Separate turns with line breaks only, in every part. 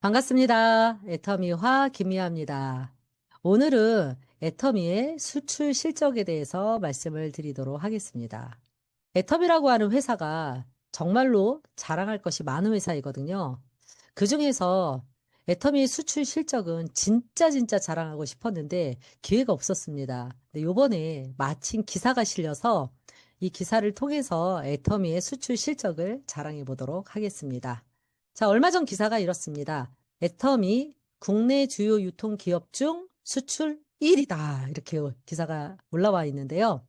반갑습니다. 애터미화 김미아입니다. 오늘은 애터미의 수출 실적에 대해서 말씀을 드리도록 하겠습니다. 애터미라고 하는 회사가 정말로 자랑할 것이 많은 회사이거든요. 그 중에서 애터미의 수출 실적은 진짜 진짜 자랑하고 싶었는데 기회가 없었습니다. 요번에 마침 기사가 실려서 이 기사를 통해서 애터미의 수출 실적을 자랑해 보도록 하겠습니다. 자, 얼마 전 기사가 이렇습니다. 애터미 국내 주요 유통 기업 중 수출 1위다. 이렇게 기사가 올라와 있는데요.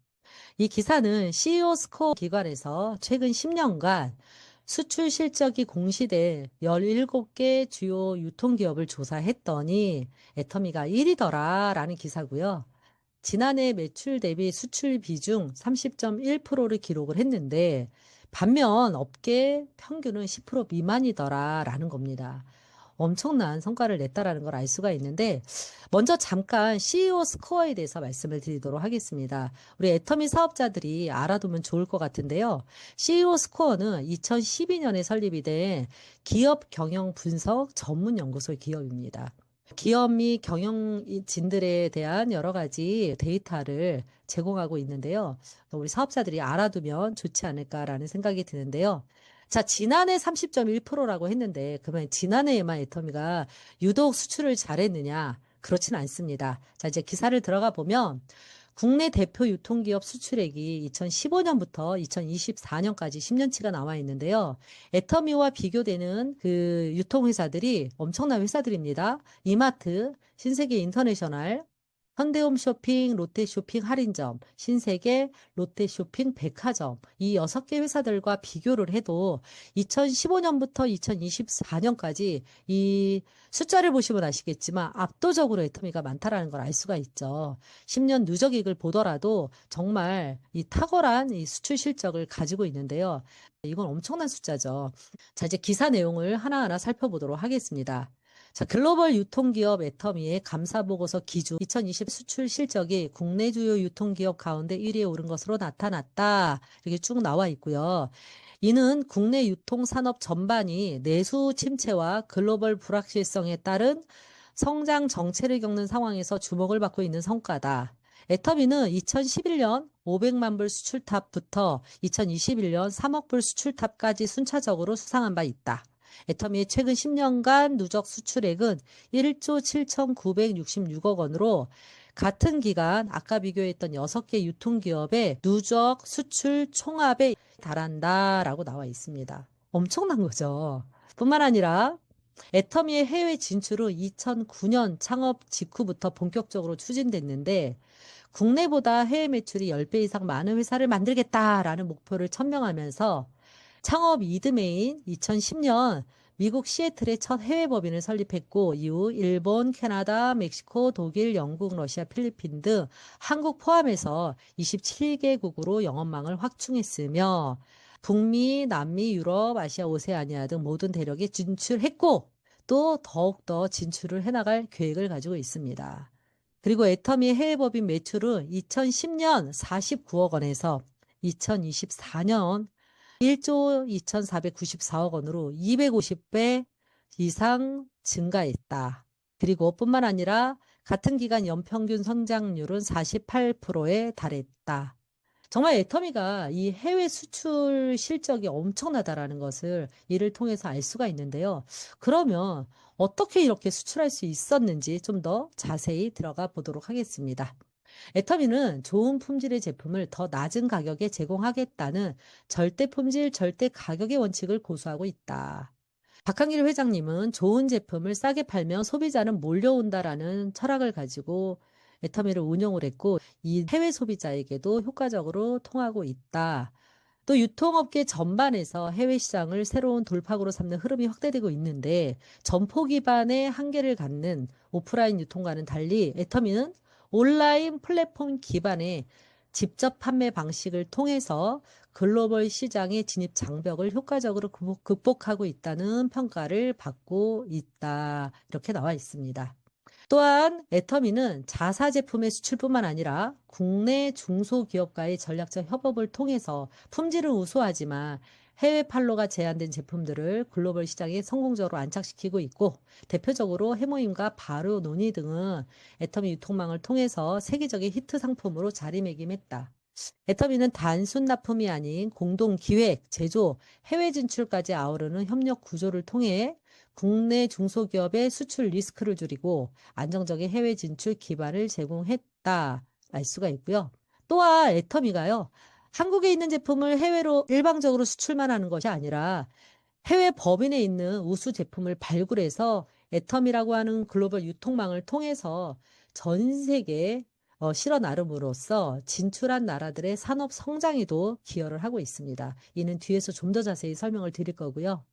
이 기사는 CEO 스코어 기관에서 최근 10년간 수출 실적이 공시된 17개 주요 유통기업을 조사했더니 애터미가 1위더라 라는 기사고요. 지난해 매출 대비 수출 비중 30.1%를 기록을 했는데 반면 업계 평균은 10% 미만이더라라는 겁니다. 엄청난 성과를 냈다라는 걸 알 수가 있는데 먼저 잠깐 CEO 스코어에 대해서 말씀을 드리도록 하겠습니다. 우리 애터미 사업자들이 알아두면 좋을 것 같은데요. CEO 스코어는 2012년에 설립이 된 기업 경영 분석 전문 연구소 기업입니다. 기업 및 경영진들에 대한 여러 가지 데이터를 제공하고 있는데요. 우리 사업자들이 알아두면 좋지 않을까라는 생각이 드는데요. 자, 지난해 30.1%라고 했는데, 그러면 지난해에만 애터미가 유독 수출을 잘했느냐? 그렇진 않습니다. 자, 이제 기사를 들어가 보면, 국내 대표 유통기업 수출액이 2015년부터 2024년까지 10년치가 나와 있는데요. 애터미와 비교되는 그 유통회사들이 엄청난 회사들입니다. 이마트, 신세계 인터내셔널, 현대홈쇼핑, 롯데쇼핑 할인점, 신세계, 롯데쇼핑 백화점 이 여섯 개 회사들과 비교를 해도 2015년부터 2024년까지 이 숫자를 보시면 아시겠지만 압도적으로 애터미가 많다라는 걸 알 수가 있죠. 10년 누적익을 보더라도 정말 이 탁월한 이 수출 실적을 가지고 있는데요. 이건 엄청난 숫자죠. 자, 이제 기사 내용을 하나하나 살펴보도록 하겠습니다. 자, 글로벌 유통기업 애터미의 감사보고서 기준 2020 수출 실적이 국내 주요 유통기업 가운데 1위에 오른 것으로 나타났다. 이렇게 쭉 나와 있고요. 이는 국내 유통산업 전반이 내수 침체와 글로벌 불확실성에 따른 성장 정체를 겪는 상황에서 주목을 받고 있는 성과다. 애터미는 2011년 500만 불 수출탑부터 2021년 3억 불 수출탑까지 순차적으로 수상한 바 있다. 애터미의 최근 10년간 누적 수출액은 1조 7,966억 원으로 같은 기간 아까 비교했던 6개 유통기업의 누적 수출 총합에 달한다라고 나와 있습니다. 엄청난 거죠. 뿐만 아니라 애터미의 해외 진출은 2009년 창업 직후부터 본격적으로 추진됐는데 국내보다 해외 매출이 10배 이상 많은 회사를 만들겠다라는 목표를 천명하면서 창업 이듬해인 2010년 미국 시애틀에 첫 해외 법인을 설립했고 이후 일본, 캐나다, 멕시코, 독일, 영국, 러시아, 필리핀 등 한국 포함해서 27개국으로 영업망을 확충했으며 북미, 남미, 유럽, 아시아, 오세아니아 등 모든 대륙에 진출했고 또 더욱더 진출을 해나갈 계획을 가지고 있습니다. 그리고 애터미 해외 법인 매출은 2010년 49억 원에서 2024년 1조 2,494억 원으로 250배 이상 증가했다. 그리고 뿐만 아니라 같은 기간 연평균 성장률은 48%에 달했다. 정말 애터미가 이 해외 수출 실적이 엄청나다라는 것을 이를 통해서 알 수가 있는데요. 그러면 어떻게 이렇게 수출할 수 있었는지 좀 더 자세히 들어가 보도록 하겠습니다. 애터미는 좋은 품질의 제품을 더 낮은 가격에 제공하겠다는 절대 품질, 절대 가격의 원칙을 고수하고 있다. 박한길 회장님은 좋은 제품을 싸게 팔면 소비자는 몰려온다라는 철학을 가지고 애터미를 운영을 했고 이 해외 소비자에게도 효과적으로 통하고 있다. 또 유통업계 전반에서 해외 시장을 새로운 돌파구로 삼는 흐름이 확대되고 있는데 점포 기반의 한계를 갖는 오프라인 유통과는 달리 애터미는 온라인 플랫폼 기반의 직접 판매 방식을 통해서 글로벌 시장의 진입 장벽을 효과적으로 극복하고 있다는 평가를 받고 있다. 이렇게 나와 있습니다. 또한 애터미는 자사 제품의 수출뿐만 아니라 국내 중소기업과의 전략적 협업을 통해서 품질은 우수하지만 해외 판로가 제한된 제품들을 글로벌 시장에 성공적으로 안착시키고 있고 대표적으로 해모임과 발효 논이 등은 애터미 유통망을 통해서 세계적인 히트 상품으로 자리매김했다. 애터미는 단순 납품이 아닌 공동 기획, 제조, 해외 진출까지 아우르는 협력 구조를 통해 국내 중소기업의 수출 리스크를 줄이고 안정적인 해외 진출 기반을 제공했다. 알 수가 있고요. 또한 애터미가요. 한국에 있는 제품을 해외로 일방적으로 수출만 하는 것이 아니라 해외 법인에 있는 우수 제품을 발굴해서 애터미라고 하는 글로벌 유통망을 통해서 전 세계에 어, 실어 나름으로써 진출한 나라들의 산업 성장에도 기여를 하고 있습니다. 이는 뒤에서 좀 더 자세히 설명을 드릴 거고요.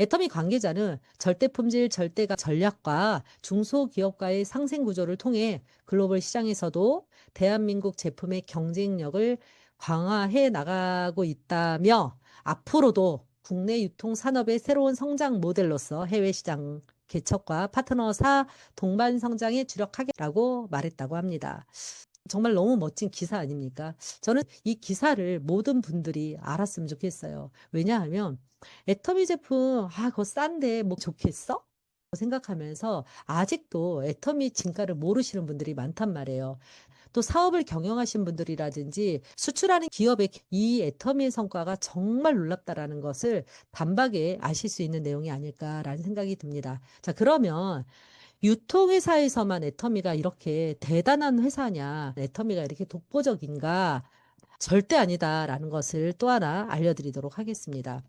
애터미 관계자는 절대 품질 절대가 전략과 중소기업과의 상생 구조를 통해 글로벌 시장에서도 대한민국 제품의 경쟁력을 강화해 나가고 있다며 앞으로도 국내 유통 산업의 새로운 성장 모델로서 해외 시장 개척과 파트너사 동반 성장에 주력하겠다고 말했다고 합니다. 정말 너무 멋진 기사 아닙니까? 저는 이 기사를 모든 분들이 알았으면 좋겠어요. 왜냐하면 애터미 제품 아 그거 싼데 뭐 좋겠어? 생각하면서 아직도 애터미 진가를 모르시는 분들이 많단 말이에요. 또 사업을 경영하신 분들이라든지 수출하는 기업의 이 애터미의 성과가 정말 놀랍다라는 것을 단박에 아실 수 있는 내용이 아닐까라는 생각이 듭니다. 자, 그러면 유통회사에서만 애터미가 이렇게 대단한 회사냐, 애터미가 이렇게 독보적인가? 절대 아니다라는 것을 또 하나 알려드리도록 하겠습니다.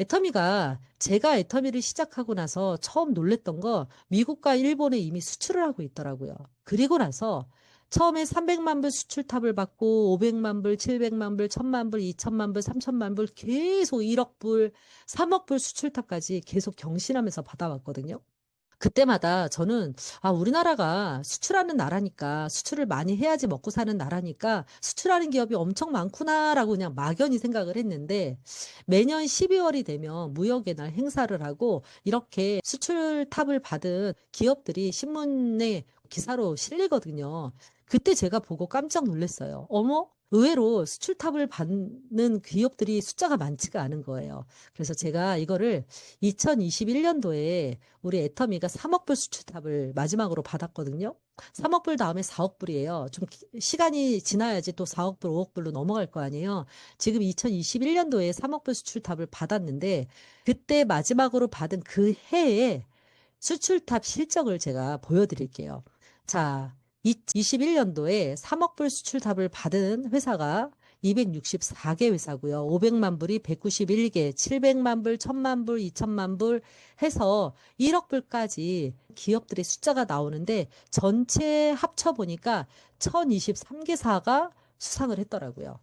애터미가 제가 애터미를 시작하고 나서 처음 놀랬던 거 미국과 일본에 이미 수출을 하고 있더라고요. 그리고 나서 처음에 300만 불 수출탑을 받고 500만 불, 700만 불, 1000만 불, 2000만 불, 3000만 불 계속 1억 불, 3억 불 수출탑까지 계속 경신하면서 받아왔거든요. 그때마다 저는 아 우리나라가 수출하는 나라니까 수출을 많이 해야지 먹고 사는 나라니까 수출하는 기업이 엄청 많구나라고 그냥 막연히 생각을 했는데 매년 12월이 되면 무역의 날 행사를 하고 이렇게 수출 탑을 받은 기업들이 신문에 기사로 실리거든요. 그때 제가 보고 깜짝 놀랐어요. 어머? 의외로 수출탑을 받는 기업들이 숫자가 많지가 않은 거예요. 그래서 제가 이거를 2021년도에 우리 애터미가 3억 불 수출탑을 마지막으로 받았거든요. 3억 불 다음에 4억 불이에요. 좀 시간이 지나야지 또 4억 불, 5억 불로 넘어갈 거 아니에요. 지금 2021년도에 3억 불 수출탑을 받았는데 그때 마지막으로 받은 그 해에 수출탑 실적을 제가 보여드릴게요. 자, 2021년도에 3억 불 수출탑을 받은 회사가 264개 회사고요. 500만 불이 191개, 700만 불, 1000만 불, 2000만 불 해서 1억 불까지 기업들의 숫자가 나오는데 전체 합쳐 보니까 1023개사가 수상을 했더라고요.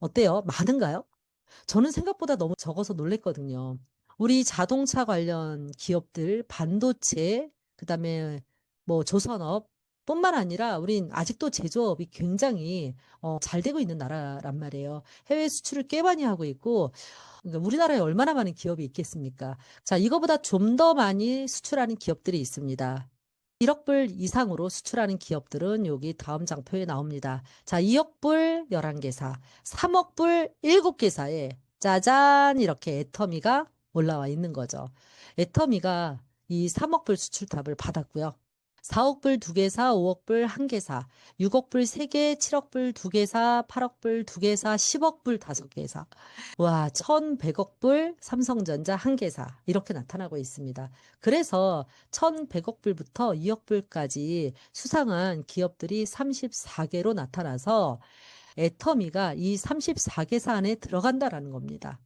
어때요? 많은가요? 저는 생각보다 너무 적어서 놀랬거든요. 우리 자동차 관련 기업들, 반도체, 그다음에 뭐 조선업 뿐만 아니라 우린 아직도 제조업이 굉장히 어, 잘 되고 있는 나라란 말이에요. 해외 수출을 꽤 많이 하고 있고 그러니까 우리나라에 얼마나 많은 기업이 있겠습니까? 자, 이거보다 좀 더 많이 수출하는 기업들이 있습니다. 1억 불 이상으로 수출하는 기업들은 여기 다음 장표에 나옵니다. 자, 2억 불 11개사, 3억 불 7개사에 짜잔 이렇게 애터미가 올라와 있는 거죠. 애터미가 이 3억 불 수출탑을 받았고요. 4억 불 2개 사, 5억 불 1개 사, 6억 불 3개, 7억 불 2개 사, 8억 불 2개 사, 10억 불 5개 사. 와, 1100억 불 삼성전자 1개 사. 이렇게 나타나고 있습니다. 그래서 1100억 불부터 2억 불까지 수상한 기업들이 34개로 나타나서 애터미가 이 34개사 안에 들어간다라는 겁니다.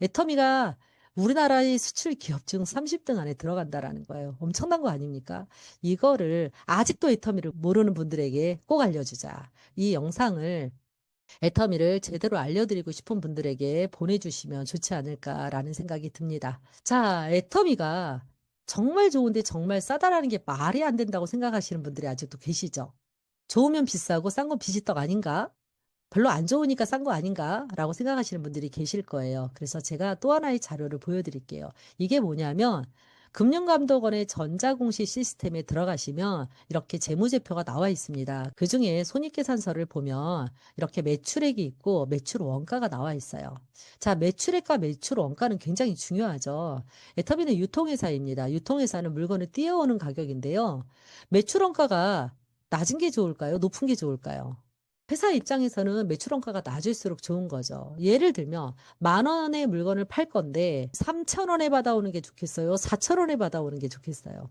애터미가 우리나라의 수출 기업 중 30등 안에 들어간다라는 거예요. 엄청난 거 아닙니까? 이거를 아직도 애터미를 모르는 분들에게 꼭 알려주자. 이 영상을 애터미를 제대로 알려드리고 싶은 분들에게 보내주시면 좋지 않을까라는 생각이 듭니다. 자, 애터미가 정말 좋은데 정말 싸다라는 게 말이 안 된다고 생각하시는 분들이 아직도 계시죠? 좋으면 비싸고 싼 건 비지떡 아닌가? 별로 안 좋으니까 싼 거 아닌가라고 생각하시는 분들이 계실 거예요. 그래서 제가 또 하나의 자료를 보여드릴게요. 이게 뭐냐면 금융감독원의 전자공시 시스템에 들어가시면 이렇게 재무제표가 나와 있습니다. 그 중에 손익계산서를 보면 이렇게 매출액이 있고 매출 원가가 나와 있어요. 자, 매출액과 매출 원가는 굉장히 중요하죠. 애터미는 유통회사입니다. 유통회사는 물건을 띄어오는 가격인데요. 매출 원가가 낮은 게 좋을까요? 높은 게 좋을까요? 회사 입장에서는 매출 원가가 낮을수록 좋은 거죠. 예를 들면 만 원의 물건을 팔 건데 3천 원에 받아오는 게 좋겠어요? 4천 원에 받아오는 게 좋겠어요?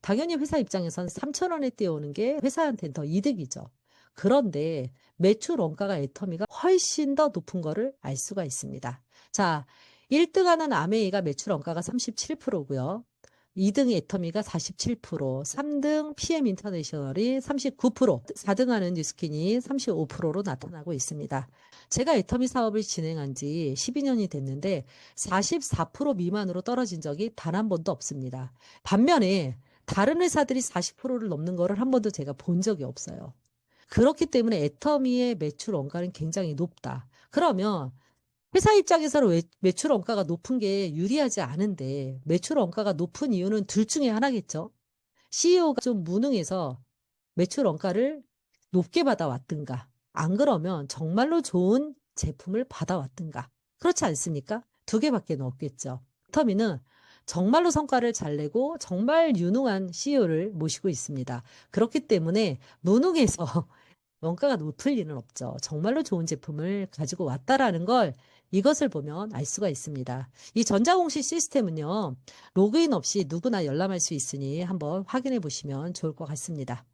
당연히 회사 입장에서는 3천 원에 띄어오는 게 회사한테는 더 이득이죠. 그런데 매출 원가가 애터미가 훨씬 더 높은 거를 알 수가 있습니다. 자, 1등하는 아메이가 매출 원가가 37%고요. 2등 애터미가 47%, 3등 PM 인터내셔널이 39%, 4등 하는 뉴스킨이 35%로 나타나고 있습니다. 제가 애터미 사업을 진행한 지 12년이 됐는데 44% 미만으로 떨어진 적이 단 한 번도 없습니다. 반면에 다른 회사들이 40%를 넘는 거를 한 번도 제가 본 적이 없어요. 그렇기 때문에 애터미의 매출 원가는 굉장히 높다. 그러면 회사 입장에서는 왜- 매출 원가가 높은 게 유리하지 않은데 매출 원가가 높은 이유는 둘 중에 하나겠죠. CEO가 좀 무능해서 매출 원가를 높게 받아왔든가 안 그러면 정말로 좋은 제품을 받아왔든가 그렇지 않습니까? 두 개밖에 없겠죠. 터미는 정말로 성과를 잘 내고 정말 유능한 CEO를 모시고 있습니다. 그렇기 때문에 무능해서 원가가 높을 리는 없죠. 정말로 좋은 제품을 가지고 왔다라는 걸 이것을 보면 알 수가 있습니다. 이 전자공시 시스템은요, 로그인 없이 누구나 열람할 수 있으니 한번 확인해 보시면 좋을 것 같습니다.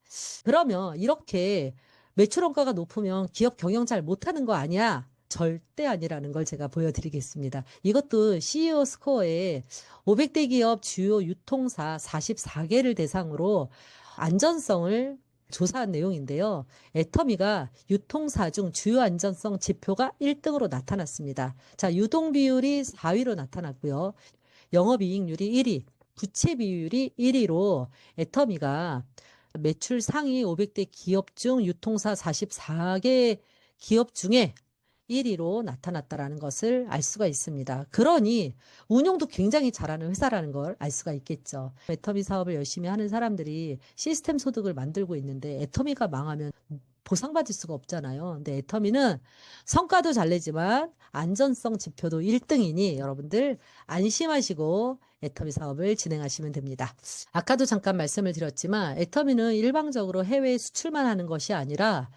그러면 이렇게 매출 원가가 높으면 기업 경영 잘 못하는 거 아니야? 절대 아니라는 걸 제가 보여드리겠습니다. 이것도 CEO 스코어에 500대 기업 주요 유통사 44개를 대상으로 안전성을 조사한 내용인데요. 애터미가 유통사 중 주요 안전성 지표가 1등으로 나타났습니다. 자, 유동 비율이 4위로 나타났고요. 영업이익률이 1위, 부채 비율이 1위로 애터미가 매출 상위 500대 기업 중 유통사 44개 기업 중에 1위로 나타났다라는 것을 알 수가 있습니다. 그러니 운영도 굉장히 잘하는 회사라는 걸 알 수가 있겠죠. 애터미 사업을 열심히 하는 사람들이 시스템 소득을 만들고 있는데 애터미가 망하면 보상받을 수가 없잖아요. 근데 애터미는 성과도 잘 내지만 안전성 지표도 1등이니 여러분들 안심하시고 애터미 사업을 진행하시면 됩니다. 아까도 잠깐 말씀을 드렸지만 애터미는 일방적으로 해외에 수출만 하는 것이 아니라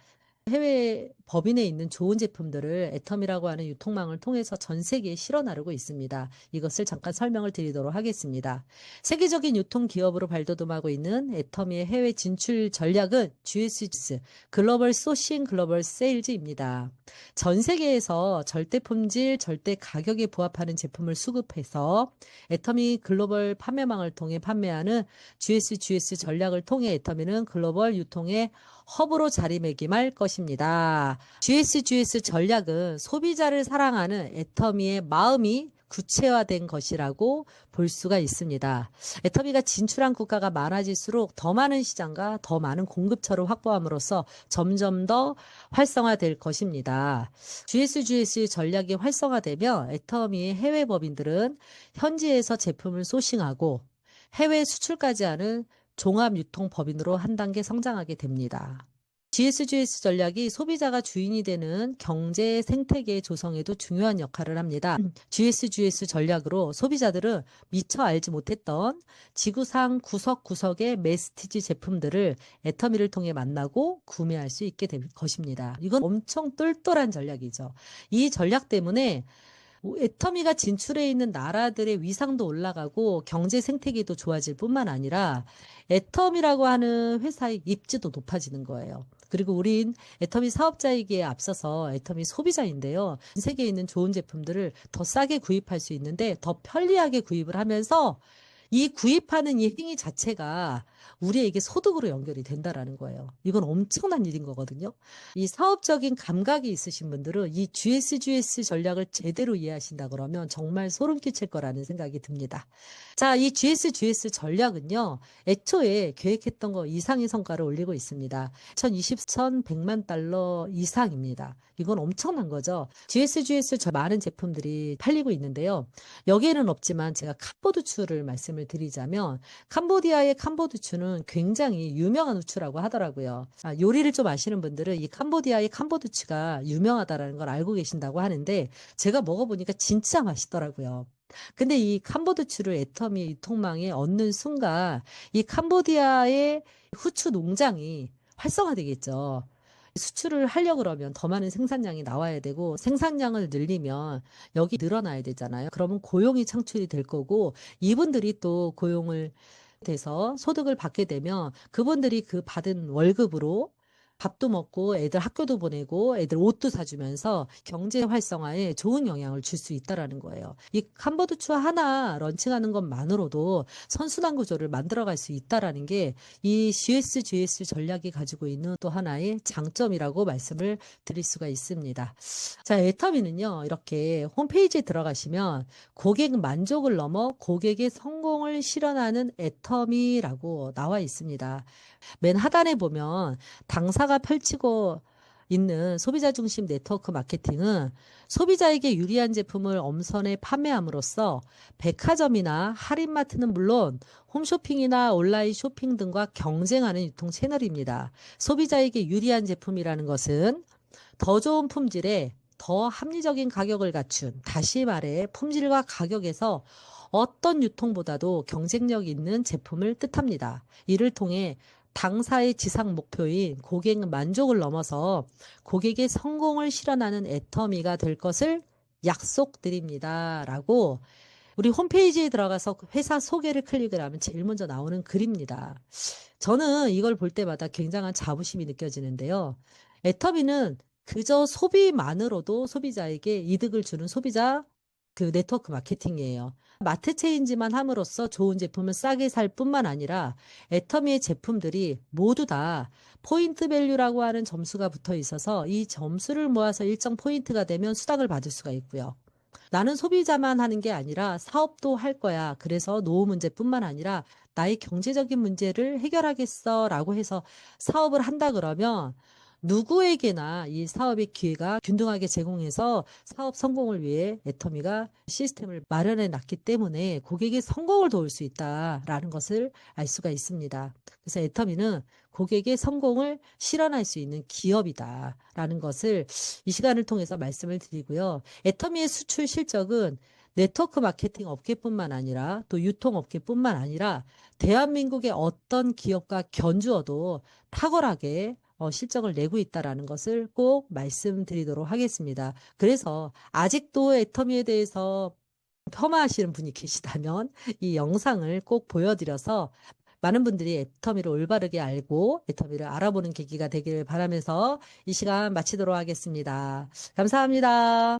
해외 법인에 있는 좋은 제품들을 애텀이라고 하는 유통망을 통해서 전 세계에 실어 나르고 있습니다. 이것을 잠깐 설명을 드리도록 하겠습니다. 세계적인 유통 기업으로 발돋움하고 있는 애터미의 해외 진출 전략은 GSS 글로벌 소싱 글로벌 세일즈입니다. 전 세계에서 절대 품질, 절대 가격에 부합하는 제품을 수급해서 애터미 글로벌 판매망을 통해 판매하는 GS GS 전략을 통해 애터미는 글로벌 유통의 허브로 자리매김할 것입니다. GSGS 전략은 소비자를 사랑하는 애터미의 마음이 구체화된 것이라고 볼 수가 있습니다. 애터미가 진출한 국가가 많아질수록 더 많은 시장과 더 많은 공급처를 확보함으로써 점점 더 활성화될 것입니다. GSGS 전략이 활성화되면 애터미의 해외 법인들은 현지에서 제품을 소싱하고 해외 수출까지 하는 종합 유통 법인으로 한 단계 성장하게 됩니다. GSGS 전략이 소비자가 주인이 되는 경제 생태계 조성에도 중요한 역할을 합니다. GSGS 전략으로 소비자들은 미처 알지 못했던 지구상 구석구석의 메스티지 제품들을 애터미를 통해 만나고 구매할 수 있게 될 것입니다. 이건 엄청 똘똘한 전략이죠. 이 전략 때문에 애터미가 진출해 있는 나라들의 위상도 올라가고 경제 생태계도 좋아질 뿐만 아니라 애터미라고 하는 회사의 입지도 높아지는 거예요. 그리고 우린 애터미 사업자이기에 앞서서 애터미 소비자인데요. 전 세계에 있는 좋은 제품들을 더 싸게 구입할 수 있는데 더 편리하게 구입을 하면서 이 구입하는 이 행위 자체가 우리에게 소득으로 연결이 된다라는 거예요. 이건 엄청난 일인 거거든요. 이 사업적인 감각이 있으신 분들은 이 GSGS 전략을 제대로 이해하신다 그러면 정말 소름 끼칠 거라는 생각이 듭니다. 자, 이 GSGS 전략은요, 애초에 계획했던 거 이상의 성과를 올리고 있습니다. 2020, 1100만 달러 이상입니다. 이건 엄청난 거죠. GSGS 저 많은 제품들이 팔리고 있는데요. 여기에는 없지만 제가 카보드 추를 말씀을 드리자면 캄보디아의 캄보두추 는 굉장히 유명한 우추라고 하더라고요. 아, 요리를 좀 아시는 분들은 이 캄보디아의 캄보두추가 유명하다라는 걸 알고 계신다고 하는데 제가 먹어보니까 진짜 맛있더라고요. 근데 이 캄보두추를 애터미 유통망에 얻는 순간 이 캄보디아의 후추 농장이 활성화되겠죠. 수출을 하려 그러면 더 많은 생산량이 나와야 되고 생산량을 늘리면 여기 늘어나야 되잖아요. 그러면 고용이 창출이 될 거고 이분들이 또 고용을 돼서 소득을 받게 되면 그분들이 그 받은 월급으로 밥도 먹고 애들 학교도 보내고 애들 옷도 사주면서 경제 활성화에 좋은 영향을 줄 수 있다라는 거예요. 이 캄보두추 하나 런칭하는 것만으로도 선순환 구조를 만들어갈 수 있다라는 게이 GSGS 전략이 가지고 있는 또 하나의 장점이라고 말씀을 드릴 수가 있습니다. 자, 애터미는요, 이렇게 홈페이지에 들어가시면 고객 만족을 넘어 고객의 성공을 실현하는 애터미라고 나와 있습니다. 맨 하단에 보면 당사 가 펼치고 있는 소비자 중심 네트워크 마케팅은 소비자에게 유리한 제품을 엄선해 판매함으로써 백화점이나 할인마트는 물론 홈쇼핑이나 온라인 쇼핑 등과 경쟁하는 유통 채널입니다. 소비자에게 유리한 제품이라는 것은 더 좋은 품질에 더 합리적인 가격을 갖춘, 다시 말해 품질과 가격에서 어떤 유통보다도 경쟁력 있는 제품을 뜻합니다. 이를 통해 당사의 지상 목표인 고객 만족을 넘어서 고객의 성공을 실현하는 애터미가 될 것을 약속드립니다. 라고 우리 홈페이지에 들어가서 그 회사 소개를 클릭을 하면 제일 먼저 나오는 글입니다. 저는 이걸 볼 때마다 굉장한 자부심이 느껴지는데요. 애터미는 그저 소비만으로도 소비자에게 이득을 주는 소비자 그 네트워크 마케팅이에요. 마트 체인지만 함으로써 좋은 제품을 싸게 살 뿐만 아니라 애터미의 제품들이 모두 다 포인트 밸류라고 하는 점수가 붙어 있어서 이 점수를 모아서 일정 포인트가 되면 수당을 받을 수가 있고요. 나는 소비자만 하는 게 아니라 사업도 할 거야. 그래서 노후 문제뿐만 아니라 나의 경제적인 문제를 해결하겠어. 라고 해서 사업을 한다 그러면 누구에게나 이 사업의 기회가 균등하게 제공해서 사업 성공을 위해 애터미가 시스템을 마련해 놨기 때문에 고객의 성공을 도울 수 있다라는 것을 알 수가 있습니다. 그래서 애터미는 고객의 성공을 실현할 수 있는 기업이다라는 것을 이 시간을 통해서 말씀을 드리고요. 애터미의 수출 실적은 네트워크 마케팅 업계뿐만 아니라 또 유통 업계뿐만 아니라 대한민국의 어떤 기업과 견주어도 탁월하게 어, 실적을 내고 있다라는 것을 꼭 말씀드리도록 하겠습니다. 그래서 아직도 애터미에 대해서 폄하하시는 분이 계시다면 이 영상을 꼭 보여드려서 많은 분들이 애터미를 올바르게 알고 애터미를 알아보는 계기가 되기를 바라면서 이 시간 마치도록 하겠습니다. 감사합니다.